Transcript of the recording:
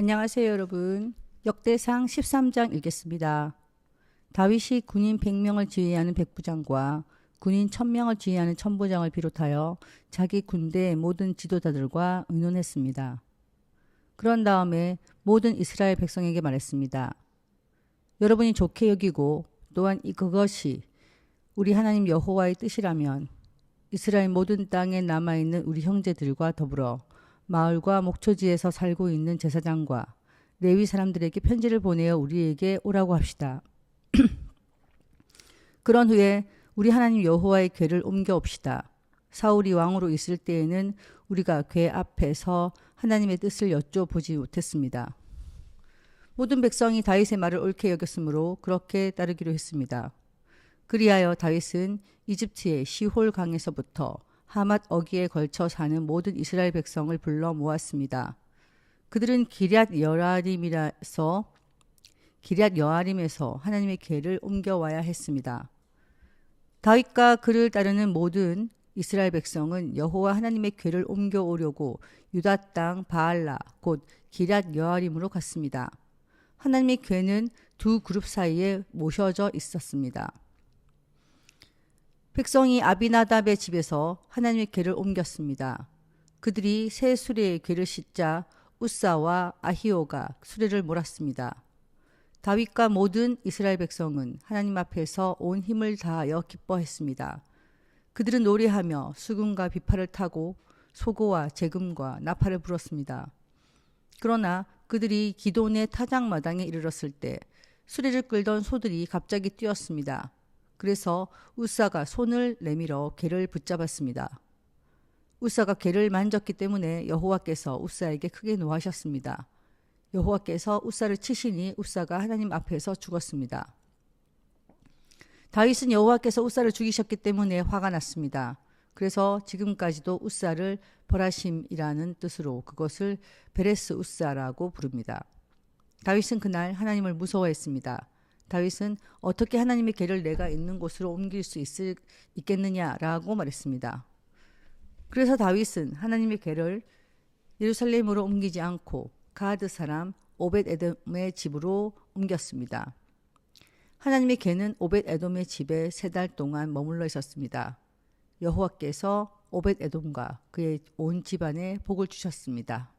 안녕하세요, 여러분. 역대상 13장 읽겠습니다. 다윗이 군인 100명을 지휘하는 백부장과 군인 1000명을 지휘하는 천부장을 비롯하여 자기 군대 모든 지도자들과 의논했습니다. 그런 다음에 모든 이스라엘 백성에게 말했습니다. 여러분이 좋게 여기고 또한 이 그것이 우리 하나님 여호와의 뜻이라면 이스라엘 모든 땅에 남아 있는 우리 형제들과 더불어 마을과 목초지에서 살고 있는 제사장과 레위 사람들에게 편지를 보내어 우리에게 오라고 합시다. 그런 후에 우리 하나님 여호와의 궤를 옮겨 옵시다. 사울이 왕으로 있을 때에는 우리가 궤 앞에서 하나님의 뜻을 여쭤보지 못했습니다. 모든 백성이 다윗의 말을 옳게 여겼으므로 그렇게 따르기로 했습니다. 그리하여 다윗은 이집트의 시홀 강에서부터 하맛 어기에 걸쳐 사는 모든 이스라엘 백성을 불러 모았습니다. 그들은 기럇 여아림이라서 기럇 여아림에서 하나님의 궤를 옮겨와야 했습니다. 다윗과 그를 따르는 모든 이스라엘 백성은 여호와 하나님의 궤를 옮겨오려고 유다 땅 바알라 곧 기럇 여아림으로 갔습니다. 하나님의 궤는 두 그룹 사이에 모셔져 있었습니다. 백성이 아비나답의 집에서 하나님의 궤를 옮겼습니다. 그들이 새 수레의 궤를 싣자 우사와 아히오가 수레를 몰았습니다. 다윗과 모든 이스라엘 백성은 하나님 앞에서 온 힘을 다하여 기뻐했습니다. 그들은 노래하며 수금과 비파를 타고 소고와 재금과 나팔을 불었습니다. 그러나 그들이 기돈의 타작 마당에 이르렀을 때 수레를 끌던 소들이 갑자기 뛰었습니다. 그래서 우사가 손을 내밀어 개를 붙잡았습니다. 우사가 개를 만졌기 때문에 여호와께서 우사에게 크게 노하셨습니다. 여호와께서 우사를 치시니 우사가 하나님 앞에서 죽었습니다. 다윗은 여호와께서 우사를 죽이셨기 때문에 화가 났습니다. 그래서 지금까지도 우사를 벌하심이라는 뜻으로 그것을 베레스 우사라고 부릅니다. 다윗은 그날 하나님을 무서워했습니다. 다윗은 어떻게 하나님의 궤를 내가 있는 곳으로 옮길 수 있을, 있겠느냐라고 말했습니다. 그래서 다윗은 하나님의 궤를 예루살렘으로 옮기지 않고 가드 사람 오벳 에돔의 집으로 옮겼습니다. 하나님의 궤는 오벳 에돔의 집에 세 달 동안 머물러 있었습니다. 여호와께서 오벳 에돔과 그의 온 집안에 복을 주셨습니다.